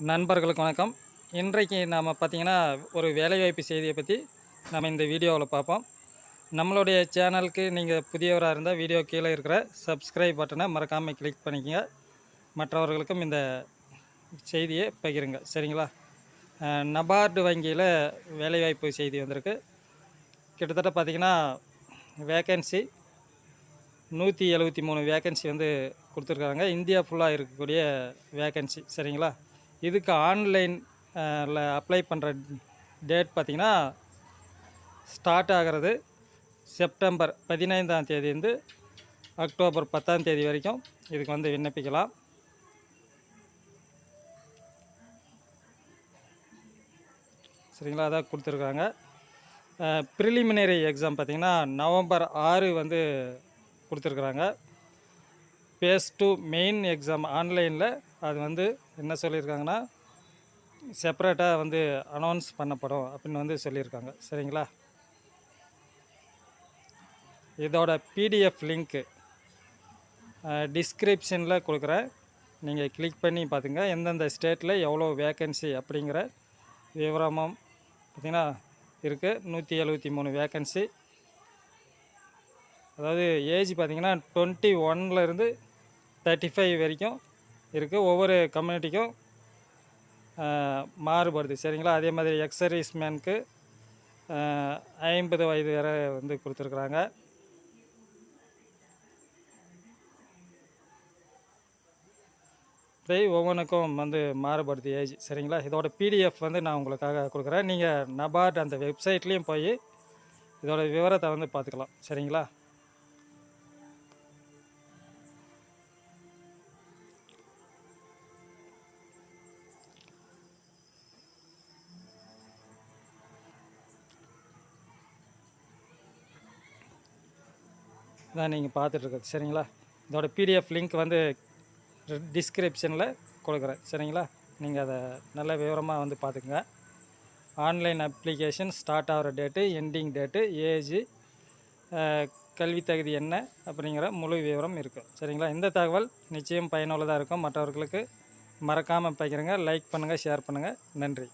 நண்பர்களுக்கு வணக்கம். இன்றைக்கு நாம் பார்த்திங்கன்னா ஒரு வேலைவாய்ப்பு செய்தியை பற்றி நம்ம இந்த வீடியோவில் பார்ப்போம். நம்மளுடைய சேனலுக்கு நீங்கள் புதியவராக இருந்தால் வீடியோ கீழே இருக்கிற சப்ஸ்கிரைப் பட்டனை மறக்காமல் கிளிக் பண்ணிக்கங்க. மற்றவர்களுக்கும் இந்த செய்தியை பகிருங்க. சரிங்களா? நபார்டு வங்கியில் வேலைவாய்ப்பு செய்தி வந்திருக்கு. கிட்டத்தட்ட பார்த்திங்கன்னா வேக்கன்சி நூற்றி எழுபத்தி மூணு வேக்கன்சி வந்து கொடுத்துருக்காங்க. இந்தியா ஃபுல்லாக இருக்கக்கூடிய வேக்கன்சி சரிங்களா? இதுக்கு ஆன்லைனில் அப்ளை பண்ணுற டேட் பார்த்திங்கன்னா ஸ்டார்ட் ஆகிறது செப்டம்பர் பதினைந்தாம் தேதியிருந்து அக்டோபர் பத்தாம் தேதி வரைக்கும் இதுக்கு வந்து விண்ணப்பிக்கலாம். சரிங்களா? அதான் கொடுத்துருக்காங்க. ப்ரிலிமினரி எக்ஸாம் பார்த்திங்கன்னா நவம்பர் ஆறு வந்து கொடுத்துருக்குறாங்க பேஸ் டூ மெயின் எக்ஸாம் ஆன்லைனில் அது வந்து என்ன சொல்லியிருக்காங்கன்னா செப்பரேட்டாக வந்து அனௌன்ஸ் பண்ணப்படும் அப்படின்னு வந்து சொல்லியிருக்காங்க. சரிங்களா? இதோட பிடிஎஃப் லிங்க்கு டிஸ்கிரிப்ஷனில் கொடுக்குறேன் நீங்கள் கிளிக் பண்ணி பார்த்துங்க எந்தெந்த ஸ்டேட்டில் எவ்வளோ வேக்கன்சி அப்படிங்கிற விவரமும் பார்த்திங்கன்னா இருக்குது நூற்றி எழுபத்தி மூணு வேக்கன்சி அதாவது ஏஜ் பார்த்திங்கன்னா டுவெண்ட்டி ஒன்லேருந்து தேர்ட்டி ஃபைவ் வரைக்கும் இருக்குது ஒவ்வொரு கம்யூனிட்டிக்கும் மாறுபடுது. சரிங்களா? அதே மாதிரி எக்ஸரீஸ் மேனுக்கு ஐம்பது வயது வரை வந்து கொடுத்துருக்குறாங்க. இப்படி ஒவ்வொன்றுக்கும் வந்து மாறுபடுது ஏஜ். சரிங்களா? இதோட பிடிஎஃப் வந்து நான் உங்களுக்காக கொடுக்குறேன். நீங்கள் நபார்ட் அந்த வெப்சைட்லேயும் போய் இதோட விவரத்தை வந்து பார்த்துக்கலாம். சரிங்களா? தான் நீங்கள் பார்த்துட்ருக்குது சரிங்களா? இதோட பிடிஎஃப் லிங்க் வந்து டிஸ்கிரிப்ஷனில் கொடுக்குறேன். சரிங்களா? நீங்கள் அதை நல்ல விவரமாக வந்து பார்த்துக்குங்க. ஆன்லைன் அப்ளிகேஷன் ஸ்டார்ட் ஆகிற டேட்டு எண்டிங் டேட்டு ஏஜ் கல்வி தகுதி என்ன அப்படிங்கிற முழு விவரம் இருக்கும் சரிங்களா? இந்த தகவல் நிச்சயம் பயனுள்ளதாக இருக்கும். மற்றவர்களுக்கு மறக்காமல் பகிருங்க லைக் பண்ணுங்கள் ஷேர் பண்ணுங்கள் நன்றி.